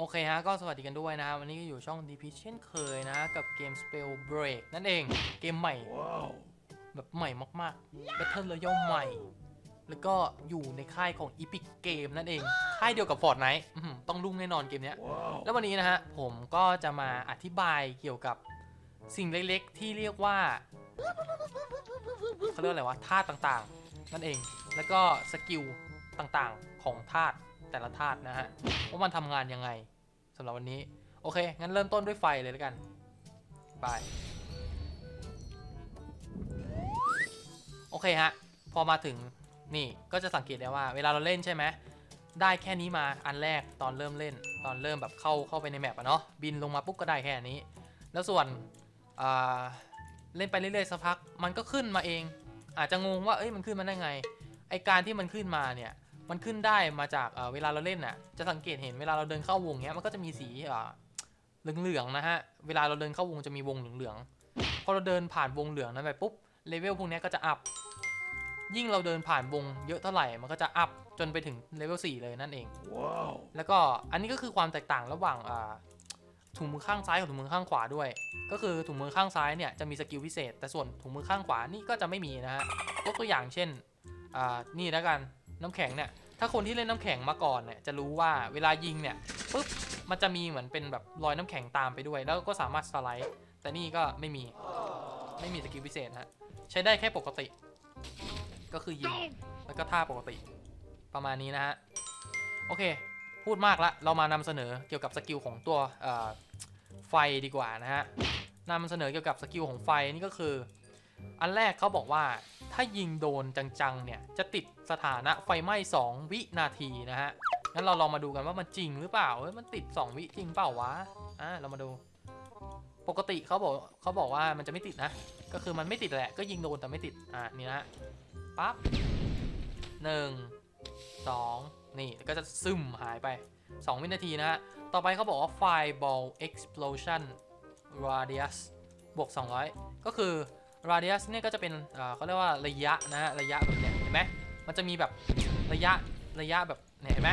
โอเคฮะ ก็สวัสดีกันด้วยนะครับวันนี้ก็อยู่ช่อง DP เช่นเคยนะ กับเกม Spell Break นั่นเองเกมใหม่ แบบใหม่มากๆ Battle Royale ใหม่ แล้วก็อยู่ในค่ายของ Epic Game นั่นเอง ค่ายเดียวกับ Fortnite อื้อหือต้องรุ่งแน่นอนเกมเนี้ยแล้ววันนี้นะฮะ ผมก็จะมาอธิบายเกี่ยวกับสิ่งเล็กๆ ที่เรียกว่าเขาเรียกว่าอะไรวะธาตุต่างๆ นั่นเอง แล้วก็สกิลต่างๆของธาตุ แต่ละธาตุนะฮะว่ามันทำงานยังไงสำหรับวันนี้ โอเค งั้นเริ่มต้นด้วยไฟเลยแล้วกันบายโอเคฮะ พอมาถึงนี่ก็จะสังเกตได้ว่า เวลาเราเล่นใช่ไหมได้แค่นี้มาอันแรกตอนเริ่มเล่น ตอนเริ่มแบบเข้าเข้าไปในแมปอะเนาะบินลงมาปุ๊บก็ได้แค่นี้ แล้วส่วนเล่นไปเรื่อยๆสักพัก มันก็ขึ้นมาเอง อาจจะงงว่าเอ้ยมันขึ้นมาได้ไงไอการที่มันขึ้นมาเนี่ย มันขึ้นได้มาจากเอ่อเวลาเราเล่นน่ะจะสังเกตเห็นเวลาเราเดินเข้าวงเนี้ยมันก็จะมีสีอ่าเหลืองๆนะฮะเวลาเราเดินเข้าวงจะมีวงเหลืองๆพอเราเดินผ่านวงเหลืองนั้นไปปุ๊บเลเวลพวกเนี้ยก็จะอัพยิ่งเราเดินผ่านวงเยอะเท่าไหร่มันก็จะอัพจนไปถึงเลเวล4เลยนั่นเอง Wow. แล้วก็อันนี้ก็คือความแตกต่างระหว่างอ่าถุงมือข้างซ้ายกับถุงมือข้างขวาด้วย ก็คือถุงมือข้างซ้ายเนี่ยจะมีสกิลพิเศษ แต่ส่วนถุงมือข้างขวานี่ก็จะไม่มีนะฮะยกตัวอย่างเช่นอ่านี่แล้วกันน้ำแข็งเนี่ย ถ้าคนที่เล่นน้ำแข็งมาก่อนเนี่ยจะรู้ว่าเวลายิงเนี่ยปุ๊บมันจะมีเหมือนเป็นแบบรอยน้ำแข็งตามไปด้วย แล้วก็สามารถสไลด์แต่นี่ก็ไม่มีไม่มีสกิลพิเศษฮะใช้ได้แค่ปกติ ก็คือยิงแล้วก็ท่าปกติ ประมาณนี้นะฮะโอเค พูดมากละเรามานำเสนอเกี่ยวกับสกิลของตัวไฟดีกว่านะฮะนำเสนอเกี่ยวกับสกิลของไฟนี่ก็คือ อันแรกเขาบอกว่าถ้ายิงโดนจังๆเนี่ยจะติดสถานะไฟไหม้ 2 วินาทีนะฮะ งั้นเราลองมาดูกันว่ามันจริงหรือเปล่าเอ้ยมันติด 2 วิจริงเปล่าวะ อ่าเรามาดู ปกติเขาบอกเขาบอกว่ามันจะไม่ติดนะ ก็คือมันไม่ติดแหละก็ยิงโดนแต่ไม่ติด อ่านี่นะปั๊บหนึ่งสองนี่ก็จะซึมหายไป 2 วินาทีนะฮะ ต่อไปเขาบอกว่า Fireball Explosion Radius บวก 200 ก็คือ Radius เนี่ยก็จะเป็นเขาเรียกว่าระยะนะฮะระยะแบบเนี้ยเห็นไหมมันจะมีแบบระยะระยะแบบเนี่เห็นไหม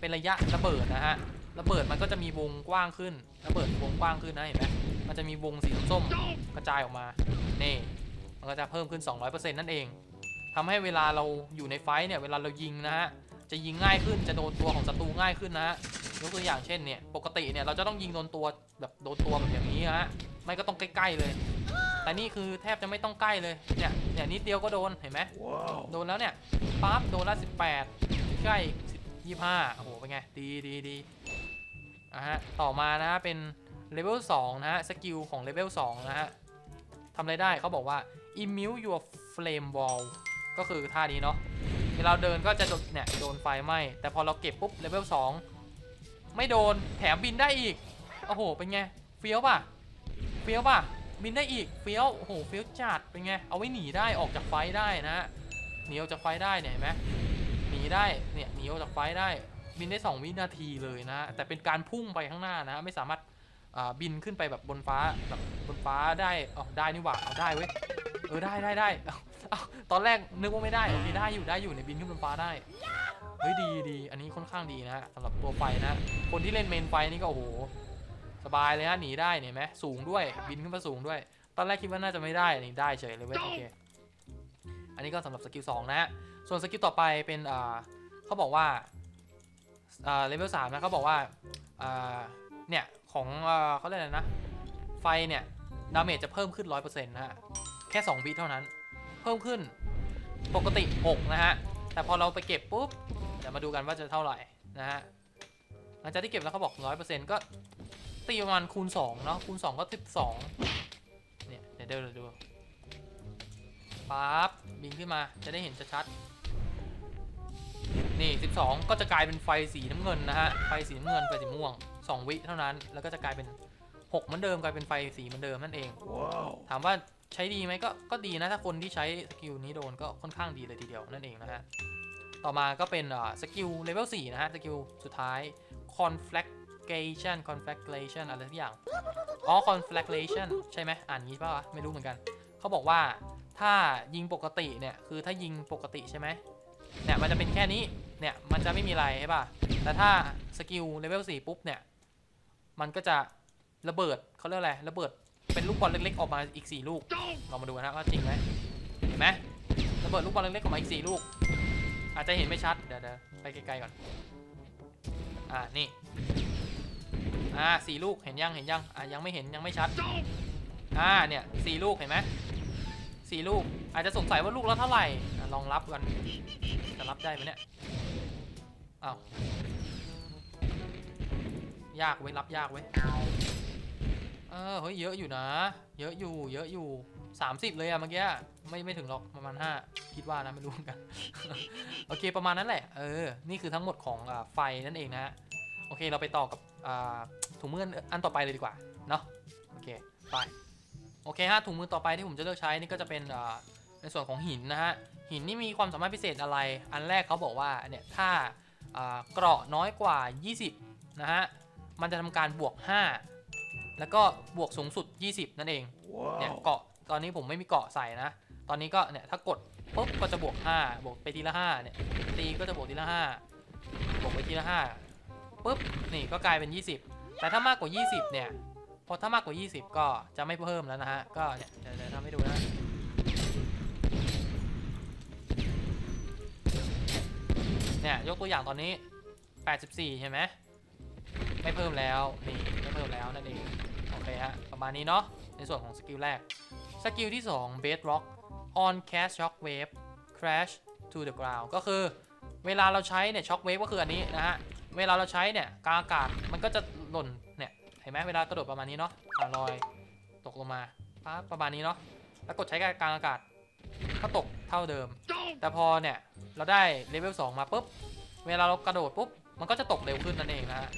เป็นระยะระเบิดนะฮะระเบิดมันก็จะมีวงกว้างขึ้นระเบิดวงกว้างขึ้นนะเห็นไหมมันจะมีวงสีส้มกระจายออกมานี่มันก็จะเพิ่มขึ้น 200%นั่นเองทำให้เวลาเราอยู่ในไฟเนี่ยเวลาเรายิงนะฮะจะยิงง่ายขึ้นจะโดนตัวของศัตรูง่ายขึ้นนะฮะยกตัวอย่างเช่นเนี่ยปกติเนี่ยเราจะต้องยิงโดนตัวแบบโดนตัวแบบอย่างนี้ฮะไม่ก็ต้องใกล้ๆเลย แต่นี่คือแทบจะไม่ต้องใกล้เลยเนี่ยเนี่ยนิดเดียวก็โดนเห็นไหม Wow. โดนแล้วเนี่ยปั๊บโดนละสิบแปดใกล้ยี่ห้าโอ้โหเป็นไงดีดีดีอะฮะต่อมานะฮะเป็นเลเวล2นะฮะสกิลของเลเวล2นะฮะทำอะไรได้เขาบอกว่า immune your flame wall ก็คือท่านี้เนาะเวลาเดินก็จะโดนเนี่ยโดนไฟไหม้แต่พอเราเก็บปุ๊บเลเวล2ไม่โดนแถมบินได้อีกโอ้โหเป็นไงเฟี้ยวป่ะเฟี้ยวป่ะ บินได้อีกเฟี้ยวโอ้โหเฟี้ยวจัดเป็นไงเอาไว้หนีได้ออกจากไฟได้นะหนีออกจากไฟได้เนี่ยเห็นไหมหนีได้เนี่ยหนีออกจากไฟได้ บินได้ 2 วินาทีเลยนะ แต่เป็นการพุ่งไปข้างหน้านะ ไม่สามารถบินขึ้นไปแบบบนฟ้าแบบบนฟ้าได้อ๋อได้นี่หว่าเอาได้เว้ยเออได้ได้ได้ตอนแรกนึกว่าไม่ได้โอเคได้อยู่ได้อยู่ในยบินขึ้นบนฟ้าได้เฮ้ยดีดีอันนี้ค่อนข้างดีนะฮะสำหรับตัวไฟนะ คนที่เล่นเมนไฟนี่ก็โอ้โห สบายเลยฮะหนีได้เนี่ยเห็นไหมสูงด้วยบินขึ้นมาสูงด้วย ตอนแรกคิดว่าน่าจะไม่ได้นี่ได้เฉยเลยเว้ยโอเคอันนี้ก็สำหรับสกิล2นะฮะส่วนสกิลต่อไปเป็นอ่าเขาบอกว่าอ่าเลเวลสามนะเขาบอกว่าอ่าเนี่ยของอ่าเขาเรียกอะไรนะไฟเนี่ยดาเมจจะเพิ่มขึ้น100%นะฮะแค่2วิเท่านั้น เพิ่มขึ้นปกติ6นะฮะแต่พอเราไปเก็บปุ๊บเดี๋ยวมาดูกันว่าจะเท่าไหร่นะฮะหลังจากที่เก็บแล้วเขาบอก100%ก็ ตีประมาณคูณ2เนาะคูณ2ก็12เนี่ยเดี๋ยวเดี๋ยวดูปั๊บบินขึ้นมาจะได้เห็นชัดๆนี่12ก็จะกลายเป็นไฟสีน้ำเงินนะฮะไฟสีน้ำเงินไฟสีม่วง2วิเท่านั้น แล้วก็จะกลายเป็น6เหมือนเดิมกลายเป็นไฟสีเหมือนเดิมนั่นเอง Wow. ถามว่าใช้ดีไหมก็ก็ดีนะถ้าคนที่ใช้สกิลนี้โดนก็ค่อนข้างดีเลยทีเดียวนั่นเองนะฮะต่อมาก็เป็นอ่าสกิลเลเวล4นะฮะสกิลสุดท้าย conflagration conflagration อะไรสักอย่าง อ๋อ conflagration ใช่ไหมอ่านงี้ป่าวะ ไม่รู้เหมือนกัน เขาบอกว่าถ้ายิงปกติเนี่ย คือถ้ายิงปกติใช่ไหมเนี่ย มันจะเป็นแค่นี้ เนี่ย มันจะไม่มีอะไรใช่ป่ะ แต่ถ้าสกิลเลเวล 4 ปุ๊บเนี่ย มันก็จะระเบิดเขาเรียกอะไร ระเบิดเป็นลูกบอลเล็กๆ ออกมาอีก 4 ลูกลองมาดูนะว่าจริงไหมเห็นไหมระเบิดลูกบอลเล็กๆออกมาอีก 4 ลูก อาจจะเห็นไม่ชัด เดี๋ยวเดี๋ยวไปไกลๆก่อน อ่า นี่ อ่าสี่ลูกเห็นยังเห็นยังอ่ายังไม่เห็นยังไม่ชัดอ่าเนี่ยสี่ลูกเห็นไหมสี่ลูก อาจจะสงสัยว่าลูกละเท่าไหร่ลองรับกันจะรับได้ไหมเนี่ยอ้าวยากเว้ยรับยากเว้ยเออเฮ้ยเยอะอยู่นะ เยอะอยู่เยอะอยู่ 30 เลยอะเมื่อกี้ไม่ไม่ถึงหรอกประมาณ 5 คิดว่านะไม่รู้เหมือนกัน โอเคประมาณนั้นแหละ เออ นี่คือทั้งหมดของอไฟนั่นเองนะฮะ โอเคเราไปต่อกับ ถุงมืออันต่อไปเลยดีกว่าเนาะโอเคไปโอเคฮะถุงมือต่อไปที่ผมจะเลือกใช้นี่ก็จะเป็นอ่าในส่วนของหินนะฮะหินนี่มีความสามารถพิเศษอะไร อันแรกเขาบอกว่าเนี่ยถ้าอ่าเกราะน้อยกว่า 20 นะฮะ มันจะทำการบวก 5 แล้วก็บวกสูงสุด 20 นั่นเองเนี่ยเกาะตอนนี้ผมไม่มีเกาะใส่นะ ตอนนี้ก็เนี่ยถ้ากดปุ๊บก็จะบวก 5 บวกไปทีละ5เนี่ยตีก็จะบวกทีละ 5 บวกไปทีละ 5 ปุ๊บนี่ก็กลายเป็น 20 แต่ถ้ามากกว่า 20 เนี่ยพอถ้ามากกว่า 20 ก็จะไม่เพิ่มแล้วนะฮะก็เนี่ยเดี๋ยวทำให้ดูนะเนี่ยยกตัวอย่างตอนนี้ 84 ใช่ไหมไม่เพิ่มแล้วนี่ไม่เพิ่มแล้วนั่นเองโอเคฮะประมาณนี้เนาะในส่วนของสกิลแรกสกิลที่2 bedrock on cast shock wave crash to the ground ก็คือเวลาเราใช้เนี่ย shock wave ก็คืออันนี้นะฮะ เวลาเราใช้เนี่ยกางอากาศมันก็จะหล่นเนี่ยเห็นไหมเวลากระโดดประมาณนี้เนาะลอยตกลงมาปั๊บประมาณนี้เนาะแล้วกดใช้กลางอากาศก็ตกเท่าเดิม แต่พอเนี่ยเราได้เลเวล2มาปุ๊บเวลาเรากระโดดปุ๊บมันก็จะตกเร็วขึ้นนั่นเองนะฮะ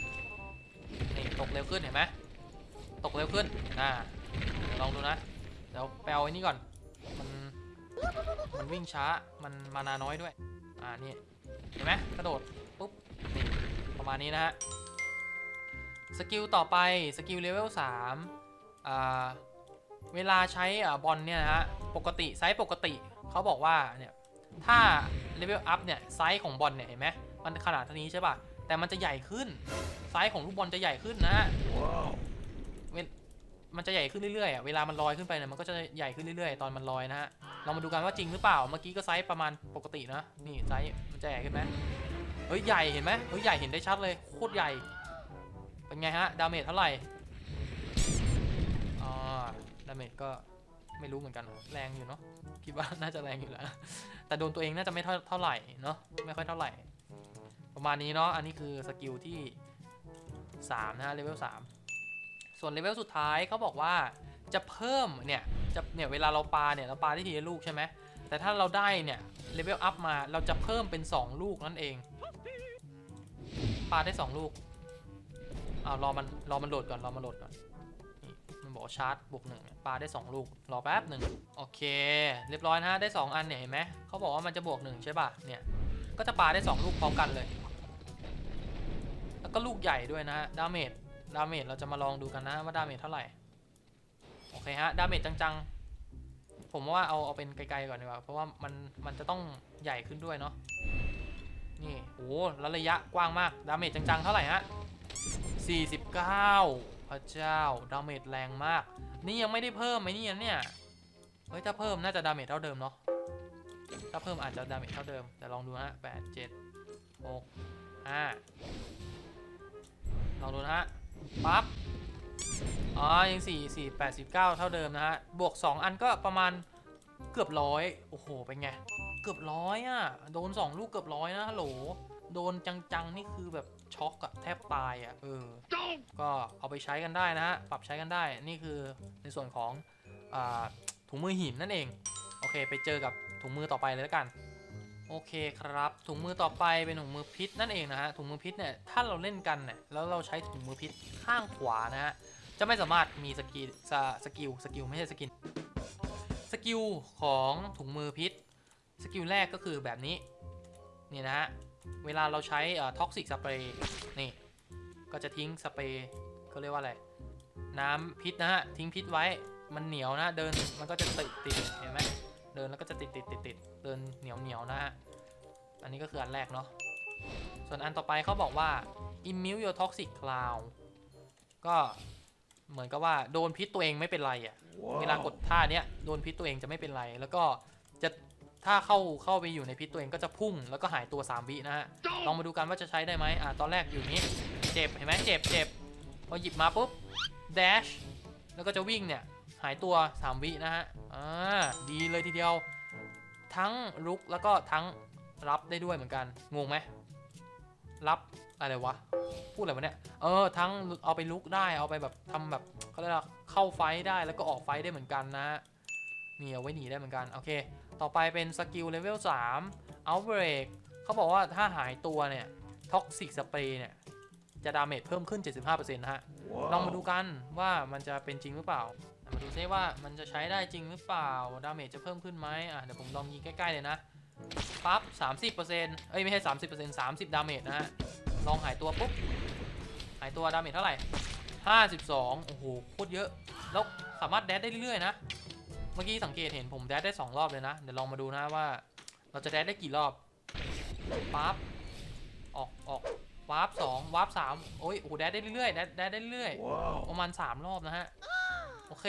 นี่ตกเร็วขึ้นเห็นไหมตกเร็วขึ้นอ่าลองดูนะเดี๋ยวไปเอาไอ้นี่ก่อนมันมันวิ่งช้ามันมานาน้อยด้วยอ่านี่เห็นไหมกระโดด ประมาณนี้นะฮะ สกิลต่อไป สกิลเลเวล3อ่าเวลาใช้อ่าบอลเนี่ยนะฮะ ปกติไซส์ปกติเขาบอกว่าเนี่ย ถ้าเลเวลอัพเนี่ยไซส์ของบอลเนี่ยเห็นไหมมันขนาดเท่านี้ใช่ป่ะ แต่มันจะใหญ่ขึ้น ไซส์ของลูกบอลจะใหญ่ขึ้นนะฮะเวลมันจะใหญ่ขึ้นเรื่อยๆอะ เวลามันลอยขึ้นไปเนี่ย มันก็จะใหญ่ขึ้นเรื่อยๆ ตอนมันลอยนะฮะ เรามาดูกันว่าจริงหรือเปล่า เมื่อกี้ก็ไซส์ประมาณปกตินะ นี่ไซส์มันจะใหญ่ขึ้นไหม เฮ้ยใหญ่เห็นไหมเฮ้ยใหญ่เห็นได้ชัดเลยโคตรใหญ่ เป็นไงฮะ ดาเมจเท่าไหร่อ๋อดาเมจก็ไม่รู้เหมือนกัน แรงอยู่เนาะ คิดว่าน่าจะแรงอยู่แล้ว แต่โดนตัวเองน่าจะไม่เท่าเท่าไหร่เนาะ ไม่ค่อยเท่าไหร่ ประมาณนี้เนาะ อันนี้คือสกิลที่ 3 นะฮะ เลเวล 3 ส่วนเลเวลสุดท้ายเขาบอกว่าจะเพิ่มเนี่ย จะเนี่ยเวลาเราปาเนี่ยเราปาได้ทีละลูกใช่ไหม แต่ถ้าเราได้เนี่ยเลเวลอัพมาเราจะเพิ่มเป็น 2 ลูกนั่นเองปาได้ 2 ลูกอ้าวรอมันรอมันโหลดก่อนรอมันโหลดก่อนมันบอกชาร์จบวกหนึ่งเนี่ยปาได้ 2 ลูก รอแป๊บหนึ่งโอเค เรียบร้อยนะฮะได้ 2 อันเนี่ยเห็นไหมเขาบอกว่ามันจะบวกหนึ่งใช่ป่ะเนี่ยก็จะปาได้ 2 ลูกพร้อมกันเลย แล้วก็ลูกใหญ่ด้วยนะฮะดาเมจดาเมจเราจะมาลองดูกันนะว่าดาเมจเท่าไหร่โอเคฮะดาเมจจังๆ ผมว่าเอาเอาเป็นไกลๆก่อนดีกว่า เพราะว่ามันมันจะต้องใหญ่ขึ้นด้วยเนาะ นี่โอ้แล้วระยะกว้างมาก ดาเมจจังๆ เท่าไหร่ฮะ 49 พระเจ้า ดาเมจแรงมาก นี่ยังไม่ได้เพิ่มไหมเนี่ยเนี่ย เฮ้ย ถ้าเพิ่มน่าจะดาเมจเท่าเดิมเนาะ ถ้าเพิ่มอาจจะดาเมจเท่าเดิม แต่ลองดูฮะแปดเจ็ดหกห้าลองดูนะฮะ ปั๊บ อ๋อ ยังสี่สี่แปดสิบเก้าเท่าเดิมนะฮะ บวกสองอันก็ประมาณเกือบร้อยโอ้โห เป็นไง เกือบร้อยอะ โดนสองลูกเกือบร้อยนะฮัลโหล โดนจัง ๆ นี่คือแบบช็อกอะแทบตายอะเออ ก็เอาไปใช้กันได้นะฮะ ปรับใช้กันได้ นี่คือในส่วนของอถุงมือหินนั่นเอง โอเค ไปเจอกับถุงมือต่อไปเลยแล้วกัน โอเคครับ ถุงมือต่อไปเป็นถุงมือพิษนั่นเองนะฮะ ถุงมือพิษเนี่ย ถ้าเราเล่นกันเนี่ย แล้วเราใช้ถุงมือพิษข้างขวานะฮะ จะไม่สามารถมีสกิลสสกิลสกิลไม่ใช่สกินสกิลของถุงมือพิษสกิลแรกก็คือแบบนี้นี่นะฮะเวลาเราใช้ท็อกซิกสเปรย์นี่ก็จะทิ้งสเปรย์เขาเรียกว่าอะไรน้ำพิษนะฮะทิ้งพิษไว้มันเหนียวนะเดินมันก็จะติดติดเห็นไหมเดินแล้วก็จะติดติดติดติดเดินเหนียวเหนียวนะฮะอันนี้ก็คืออันแรกเนาะส่วนอันต่อไปเขาบอกว่า immune your toxic cloud ก็ เหมือนกับว่าโดนพิษตัวเองไม่เป็นไรอะ่ะ เวลากดท่าเนี้ยโดนพิษตัวเองจะไม่เป็นไร แล้วก็จะถ้าเข้าเข้าไปอยู่ในพิษตัวเองก็จะพุ่งแล้วก็หายตัว 3 วินะฮะ ลองมาดูกันว่าจะใช้ได้ไหมอ่าตอนแรกอยู่นี้ เจ็บเห็นไหมเจ็บเจ็บพอหยิบมาปุ๊บ dash แล้วก็จะวิ่งเนี่ยหายตัว 3 วินะฮะ อ่า ดีเลยทีเดียว ทั้งลุกแล้วก็ทั้งรับได้ด้วยเหมือนกัน งงไหมรับ อะไรวะ พูดอะไรวะเนี่ย เออ ทั้งเอาไปลุกได้ เอาไปแบบทำแบบเขาเรียกว่าเข้าไฟท์ได้แล้วก็ออกไฟท์ได้เหมือนกันนะฮะนี่เอาไว้หนีได้เหมือนกัน โอเค ต่อไปเป็นสกิลเลเวล3 Outbreak เขาบอกว่าถ้าหายตัวเนี่ยท็อกซิกสเปรย์เนี่ย จะดาเมจเพิ่มขึ้น 75%นะฮะลองมาดูกันว่ามันจะเป็นจริงหรือเปล่า มาดูซิว่ามันจะใช้ได้จริงหรือเปล่า ดาเมจจะเพิ่มขึ้นไหมอะเดี๋ยวผมลองยิงใกล้ ๆ เลยนะ ปั๊บ 30%เอ้ย ไม่ใช่ 30% 30 ดาเมจนะฮะ ลองหายตัวปุ๊บ หายตัวดาเมจเท่าไหร่ 52 โอ้โห โคตรเยอะ แล้วสามารถแดดได้เรื่อยๆนะ เมื่อกี้สังเกตเห็นผมแดดได้ 2 รอบเลยนะ เดี๋ยวลองมาดูนะว่า เราจะแดดได้กี่รอบปั๊บออกออกวาร์ปสองวาร์ปสามโอ้ยโอ้โหแดดได้เรื่อยๆแดดแดดได้เรื่อยๆประมาณ 3 รอบนะฮะ โอเค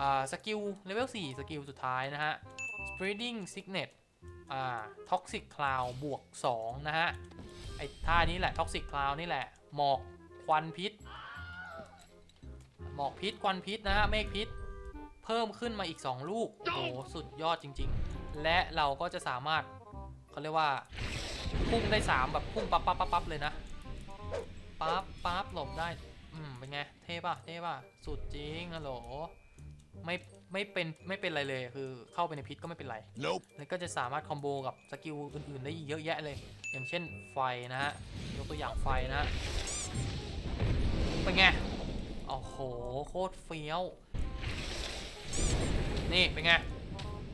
อ่า สกิลเลเวล4สกิลสุดท้ายนะฮะ spreading signet อ่า toxic cloud บวก2นะฮะ ไอ้ท่านี้แหละ toxic cloud นี่แหละ หมอกควันพิษ หมอกพิษควันพิษนะฮะเมฆพิษ เพิ่มขึ้นมาอีก 2 ลูก โอ้โหสุดยอดจริง ๆ และเราก็จะสามารถเขาเรียกว่าพุ่งได้ 3 แบบพุ่งปั๊บปั๊บปั๊บปั๊บเลยนะปั๊บปั๊บหลบได้ อืมเป็นไง เท่ป่ะ เท่ป่ะ สุดจริงฮัลโหลไม่ ไม่เป็นไม่เป็นไรเลยคือเข้าไปในพิษก็ไม่เป็นไร Nope. แล้วก็จะสามารถคอมโบกับสกิลอื่นๆ ได้อีกเยอะแยะเลย อย่างเช่นไฟนะฮะยกตัวอย่างไฟนะฮะเป็นไงโอ้โหโคตรเฟี้ยว นี่เป็นไง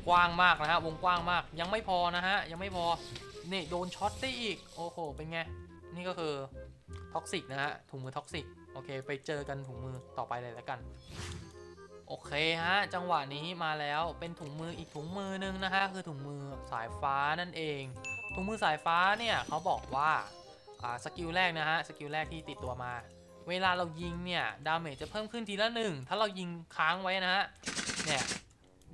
กว้างมากนะฮะวงกว้างมากยังไม่พอนะฮะยังไม่พอนี่โดนช็อตได้อีกโอ้โหเป็นไงนี่ก็คือท็อกซิกนะฮะถุงมือท็อกซิกโอเค ไปเจอกันถุงมือต่อไปเลยแล้วกัน โอเคฮะ จังหวะนี้มาแล้วเป็นถุงมืออีกถุงมือนึงนะฮะ คือถุงมือสายฟ้านั่นเอง ถุงมือสายฟ้าเนี่ยเขาบอกว่าอ่าสกิลแรกนะฮะ สกิลแรกที่ติดตัวมา เวลาเรายิงเนี่ยดาเมจจะเพิ่มขึ้นทีละหนึ่งถ้าเรายิงค้างไว้นะฮะ เนี่ย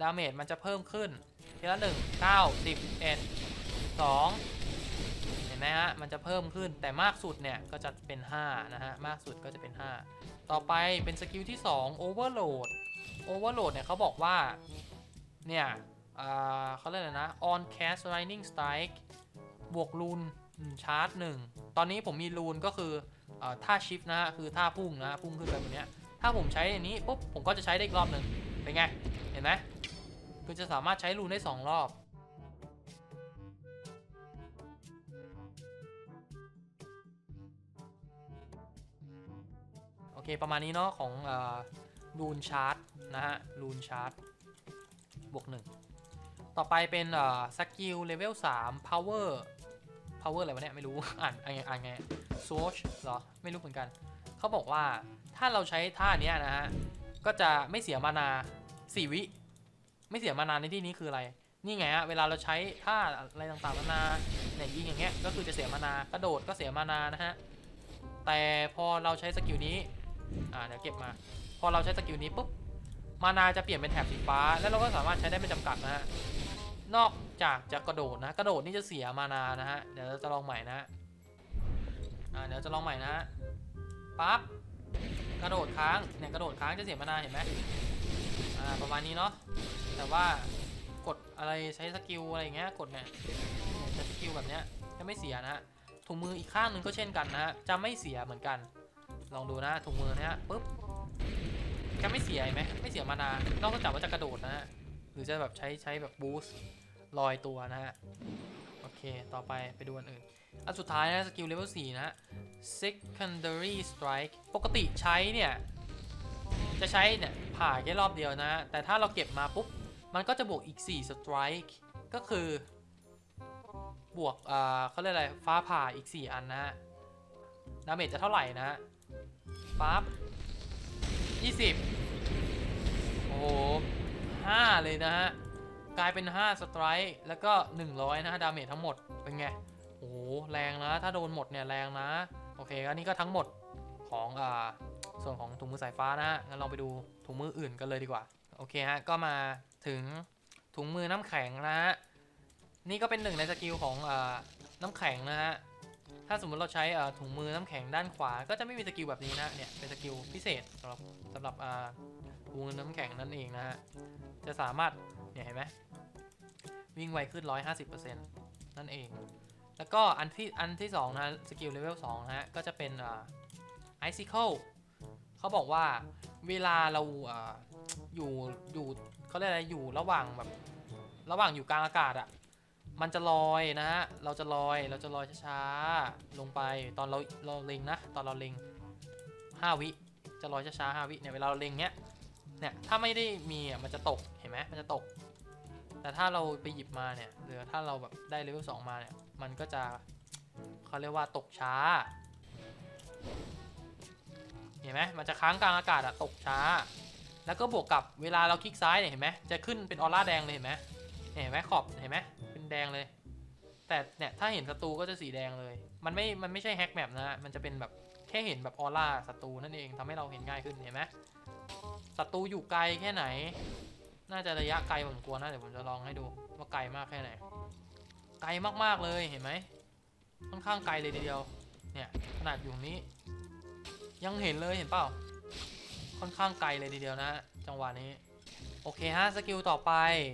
ดาเมจมันจะเพิ่มขึ้นทีละหนึ่งเก้าสิบเอ็ดสองเห็นไหมฮะ มันจะเพิ่มขึ้นแต่มากสุดเนี่ยก็จะเป็น 5 นะฮะ มากสุดก็จะเป็น 5 ต่อไปเป็นสกิลที่ 2 Overload Overload เนี่ยเขาบอกว่า เนี่ยเขาเรียกอะไรนะ On Cast Lightning Strike บวกรูนชาร์จหนึ่งตอนนี้ผมมีรูนก็คืออท่าชิฟนะฮะคือท่าพุ่งนะฮะพุ่งขึ้นไปแบบเนี้ยถ้าผมใช้อันนี้ปุ๊บผมก็จะใช้ได้อีกรอบหนึ่งเป็นไง เห็นไหมคือจะสามารถใช้รูนได้ 2 รอบโอเคประมาณนี้เนาะของ รูนชาร์ตนะฮะรูนชาร์ตบวกหนึ่งต่อไปเป็นสกิลเลเวล3 power power อะไรวะเนี่ยไม่รู้ อ่านอ่านไงอ่านไง source เหรอ ไม่รู้เหมือนกัน เขาบอกว่าถ้าเราใช้ท่าเนี้ยนะฮะ ก็จะไม่เสียมานา4วิ ไม่เสียมานาในที่นี้คืออะไร นี่ไงฮะ เวลาเราใช้ท่าอะไรต่างๆนานาเนี่ยยิงอย่างเงี้ย ก็คือจะเสียมานากระโดดก็เสียมานานะฮะ แต่พอเราใช้สกิลนี้ อ่าเดี๋ยวเก็บมา พอเราใช้สกิลนี้ปุ๊บมานาจะเปลี่ยนเป็นแถบสีฟ้า แล้วเราก็สามารถใช้ได้ไม่จำกัดนะฮะนอกจากจะกระโดดนะ กระโดดนี่จะเสียมานานะฮะเดี๋ยวจะลองใหม่นะฮะอ่าเดี๋ยวจะลองใหม่นะฮะปั๊บกระโดดค้างเนี่ยกระโดดค้างจะเสียมานาเห็นไหมอ่าประมาณนี้เนาะแต่ว่ากดอะไรใช้สกิลอะไรอย่างเงี้ยกดเนี่ยใช้สกิลแบบเนี้ยจะไม่เสียนะฮะถุงมืออีกข้างหนึ่งก็เช่นกันนะฮะจะไม่เสียเหมือนกัน ลองดูนะถุงมือเนี้ยปุ๊บ จะไม่เสียไหมไม่เสียมานานอกจากว่าจะกระโดดนะฮะหรือจะแบบใช้ใช้แบบบูสต์ลอยตัวนะฮะโอเค ต่อไปไปดูอันอื่น อันสุดท้ายนะสกิลเลเวล4นะฮะ secondary strike ปกติใช้เนี่ย จะใช้เนี่ย ผ่าแค่รอบเดียวนะฮะแต่ถ้าเราเก็บมาปุ๊บ มันก็จะบวกอีก 4 strike ก็คือบวกอ่าเขาเรียกอะไร ฟ้าผ่าอีก 4 อันนะฮะดาเมจจะเท่าไหร่นะฮะปั๊บ ยี่สิบโอ้โหห้าเลยนะฮะ กลายเป็น 5 สไตร์แล้วก็ 100 นะฮะ ดาเมจทั้งหมด เป็นไง โอ้โห แรงนะ ถ้าโดนหมดเนี่ย แรงนะ โอเคอันนี้ก็ทั้งหมดของอ่าส่วนของถุงมือสายฟ้านะฮะ งั้นเราไปดูถุงมืออื่นกันเลยดีกว่า โอเคฮะ ก็มาถึงถุงมือน้ำแข็งนะฮะ นี่ก็เป็นหนึ่งในสกิลของอาน้ำแข็งนะฮะ ถ้าสมมติเราใช้ถุงมือน้ำแข็งด้านขวา ก็จะไม่มีสกิลแบบนี้นะเนี่ยเป็นสกิลพิเศษสำหรับสำหรับถุงมือน้ำแข็งนั่นเองนะฮะจะสามารถเนี่ยเห็นไหมวิ่งไวขึ้น 150%นั่นเอง แล้วก็อันที่อันที่สองนะสกิลเลเวล2นะฮะก็จะเป็นไอ่า icicle เขาบอกว่าเวลาเราออยู่อยู่เขาเรียกอะไรอยู่ระหว่างแบบระหว่างอยู่กลางอากาศอะ มันจะลอยนะฮะ เราจะลอย เราจะลอยช้าๆ ลงไป ตอนเราเราเล็งนะ ตอนเราเล็ง5วิ จะลอยช้าๆ5วิเนี่ย เวลาเราเล็งเนี้ย เนี่ย ถ้าไม่ได้มีอะ มันจะตก เห็นไหมมันจะตก แต่ถ้าเราไปหยิบมาเนี่ย หรือถ้าเราแบบได้เลเวล2มาเนี่ย มันก็จะเขาเรียกว่าตกช้า เห็นไหมมันจะค้างกลางอากาศอะตกช้า แล้วก็บวกกับเวลาเราคลิกซ้ายเนี่ยเห็นไหมจะขึ้นเป็นออร่าแดงเลยเห็นไหมเห็นไหมขอบ เห็นไหม แดงเลย แต่เนี่ยถ้าเห็นศัตรูก็จะสีแดงเลย มันไม่ มันไม่ใช่แฮกแมปนะฮะ มันจะเป็นแบบแค่เห็นแบบออร่าศัตรูนั่นเองทำให้เราเห็นง่ายขึ้นเห็นไหมศัตรูอยู่ไกลแค่ไหน น่าจะระยะไกลผมกลัวนะเดี๋ยวผมจะลองให้ดูว่าไกลมากแค่ไหน ไกลมากๆเลยเห็นไหมค่อนข้างไกลเลยทีเดียว เนี่ยขนาดอยู่นี้ ยังเห็นเลยเห็นเปล่า ค่อนข้างไกลเลยทีเดียวนะจังหวะนี้ โอเคฮะสกิลต่อไป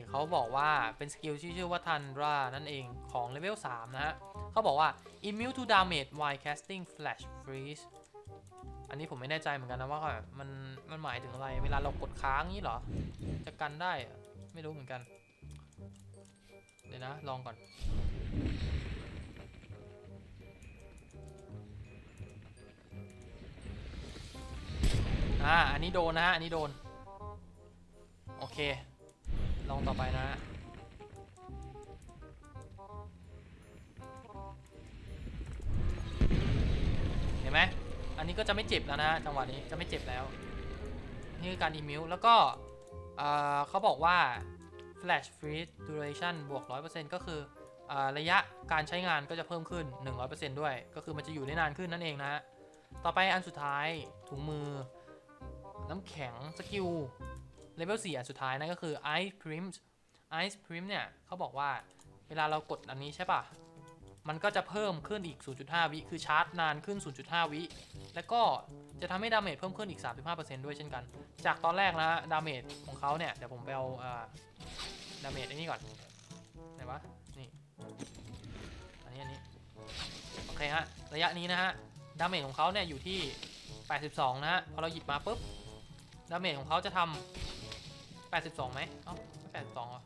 เขาบอกว่าเป็นสกิลที่ชื่อว่าทันรานั่นเองของเลเวล3นะฮะเขาบอกว่า immune to damage while casting flash freeze อันนี้ผมไม่แน่ใจเหมือนกันนะว่ามันมันหมายถึงอะไร เวลาเรากดค้างนี้เหรอ จะกันได้ไม่รู้เหมือนกัน เดี๋ยวนะ ลองก่อน อ่า อันนี้โดนนะฮะ อันนี้โดน เคลองต่อไปนะเห็นไหมอันนี้ก็จะไม่เจ็บแล้วนะจังหวะนี้จะไม่เจ็บแล้ว นี่คือการอีมิวแล้วก็เขาบอกว่า flash freeze duration บวก 100%ก็คืออระยะการใช้งานก็จะเพิ่มขึ้น 100%ด้วย ก็คือมันจะอยู่ได้นานขึ้นนั่นเองนะฮะต่อไปอันสุดท้ายถุงมือ น้ำแข็งสกิล เลเวล4อันสุดท้ายนั่นก็คือ Ice Prim Ice Prim เนี่ยเขาบอกว่าเวลาเรากดอันนี้ใช่ปะมันก็จะเพิ่มขึ้นอีก 0.5 วิ คือชาร์จนานขึ้น 0.5 วิ แล้วก็จะทำให้ดาเมจเพิ่มขึ้นอีก 35%ด้วยเช่นกัน จากตอนแรกนะดาเมจของเขาเนี่ย เดี๋ยวผมไปเอาดาเมจไอ้นี่ก่อน ไหนวะ นี่ อันนี้ อันนี้ โอเคฮะ ระยะนี้นะฮะ ดาเมจของเขาเนี่ยอยู่ที่ 82 นะฮะ พอเราหยิบมาปุ๊บ ดาเมจของเขาจะทำ82ไหมเอ้าไม่82เหรอ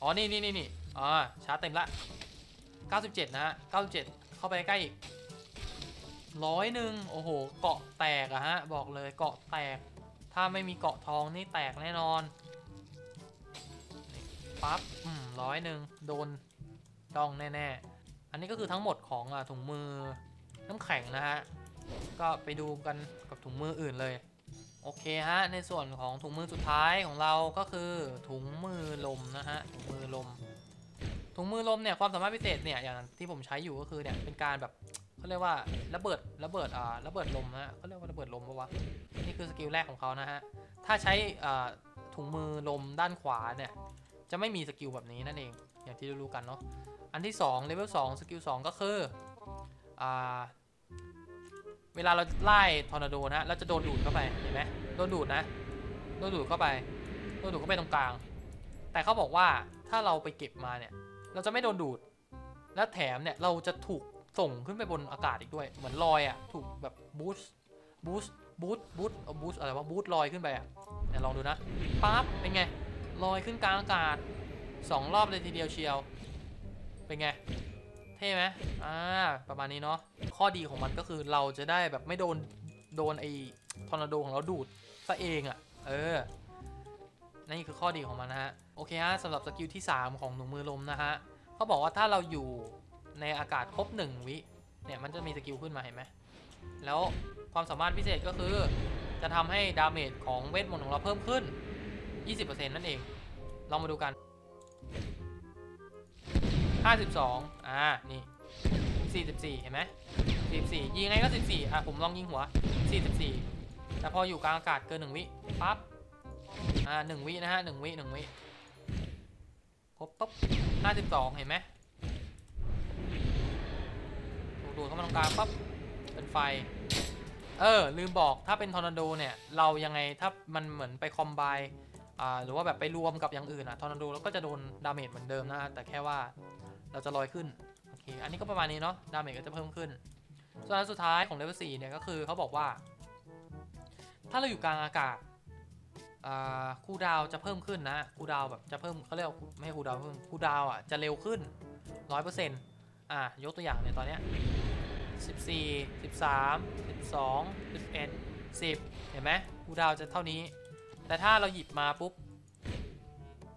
อ๋อ นี่นี่นี่นี่อ๋อชาร์จเต็มละ97นะฮะ97เข้าไปใกล้อีกร้อยหนึ่งโอ้โห เกาะแตกอะฮะ บอกเลยเกาะแตก ถ้าไม่มีเกาะทองนี่แตกแน่นอน ปั๊บ อืมร้อยหนึ่งโดนจองแน่ๆ อันนี้ก็คือทั้งหมดของอะถุงมือน้ำแข็งนะฮะ ก็ไปดูกันกับถุงมืออื่นเลย โอเคฮะ ในส่วนของถุงมือสุดท้ายของเราก็คือถุงมือลมนะฮะ ถุงมือลม ถุงมือลมเนี่ยความสามารถพิเศษเนี่ยอย่างที่ผมใช้อยู่ก็คือเนี่ยเป็นการแบบเขาเรียกว่าระเบิดระเบิดอ่าระเบิดลมนะฮะเขาเรียกว่าระเบิดลมปะวะนี่คือสกิลแรกของเขานะฮะ ถ้าใช้อ่าถุงมือลมด้านขวาเนี่ยจะไม่มีสกิลแบบนี้นั่นเองอย่างที่รู้ๆกันเนาะ อันที่2เลเวล2สกิล2ก็คืออ่า เวลาเราไล่ทอร์นาโดนะเราจะโดนดูดเข้าไปเห็นไหมโดนดูดนะโดนดูดเข้าไปโดนดูดเข้าไปตรงกลาง แต่เขาบอกว่าถ้าเราไปเก็บมาเนี่ย เราจะไม่โดนดูด และแถมเนี่ยเราจะถูกส่งขึ้นไปบนอากาศอีกด้วย เหมือนลอยอะ่ะถูกแบบบูสต์บูสต์บูสต์บูสต์บูสต์อะไรวะบูสต์ลอยขึ้นไปอะ่ะเนี่ยลองดูนะปั๊บเป็นไงลอยขึ้นกลางอากาศสองรอบเลยทีเดียวเชียว เป็นไง เท่ไหมอ่า ประมาณนี้เนาะ ข้อดีของมันก็คือเราจะได้แบบไม่โดน โดนไอ้ทอร์นาโดของเราดูดซะเองอะ่ะ เออ นี่คือข้อดีของมันนะฮะ โอเคฮะสำหรับสกิลที่ 3 ของหนูมือลมนะฮะเขาบอกว่าถ้าเราอยู่ในอากาศครบ 1 วิ เนี่ยมันจะมีสกิลขึ้นมาเห็นไหม แล้วความสามารถพิเศษก็คือ จะทำให้ดาเมจของเวทมนต์ของเราเพิ่มขึ้น 20%นั่นเอง ลองมาดูกัน 52 อ่า นี่ 44 เห็นไหม14ยิงไงก็ 14 อะ ผมลองยิงหัว 44 แต่พออยู่กลางอากาศเกิน 1 วิปั๊บ อ่า 1 วินะฮะ 1 วิ 1 วิ ครบปุ๊บ52 เห็นไหมดูดเข้ามาตรงกลางปั๊บ เป็นไฟ เออ ลืมบอกถ้าเป็นทอร์นาโดเนี่ย เรายังไงถ้ามันเหมือนไปคอมไบหรือว่าแบบไปรวมกับอย่างอื่นอะทอร์นาโดเราก็จะโดนดาเมจเหมือนเดิมนะฮะแต่แค่ว่า เราจะลอยขึ้น โอเค อันนี้ก็ประมาณนี้เนาะ ดาเมจก็จะเพิ่มขึ้น ส่วนอันสุดท้ายของเลเวล4เนี่ยก็คือเขาบอกว่า ถ้าเราอยู่กลางอากาศคูดาวจะเพิ่มขึ้นนะคูดาวแบบจะเพิ่มเขาเรียกไม่ใช่คูดาวเพิ่มคูดาวอะจะเร็วขึ้น100%อะยกตัวอย่างเนี่ยตอนเนี้ย14 13 12 11 10เห็นไหมคูดาวจะเท่านี้ แต่ถ้าเราหยิบมาปุ๊บ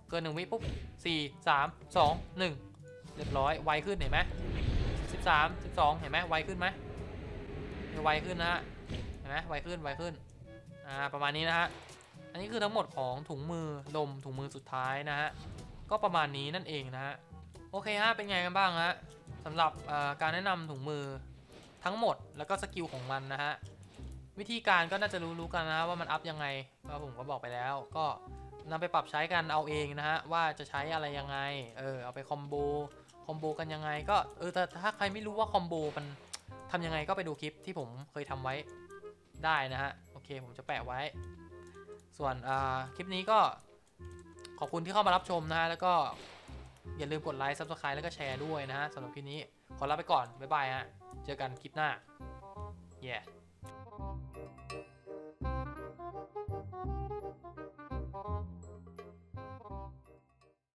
เกิน1วิปุ๊บ4 3 2 1 เรียบร้อยไวขึ้นเห็นไหม13 12เห็นไหมไวขึ้นไหมไวขึ้นนะฮะเห็นไหมไวขึ้นไวขึ้นอ่าประมาณนี้นะฮะอันนี้คือทั้งหมดของถุงมือลมถุงมือสุดท้ายนะฮะก็ประมาณนี้นั่นเองนะฮะโอเคฮะเป็นไงกันบ้างฮะสำหรับอ่อการแนะนำถุงมือทั้งหมดแล้วก็สกิลของมันนะฮะวิธีการก็น่าจะรู้ๆกันนะฮะว่ามันอัพยังไงก็ผมก็บอกไปแล้ว ก็นำไปปรับใช้กันเอาเองนะฮะว่าจะใช้อะไรยังไงเออเอาไปคอมโบ คอมโบกันยังไงก็เออแต่ถ้าใครไม่รู้ว่าคอมโบมันทำยังไงก็ไปดูคลิปที่ผมเคยทำไว้ได้นะฮะ โอเคผมจะแปะไว้ ส่วนคลิปนี้ก็ขอบคุณที่เข้ามารับชมนะฮะ แล้วก็อย่าลืมกดไลค์ซับสไครต์แล้วก็แชร์ด้วยนะฮะสำหรับคลิปนี้ขอลาไปก่อน บ๊ายบายฮะ เจอกันคลิปหน้า เย้ yeah.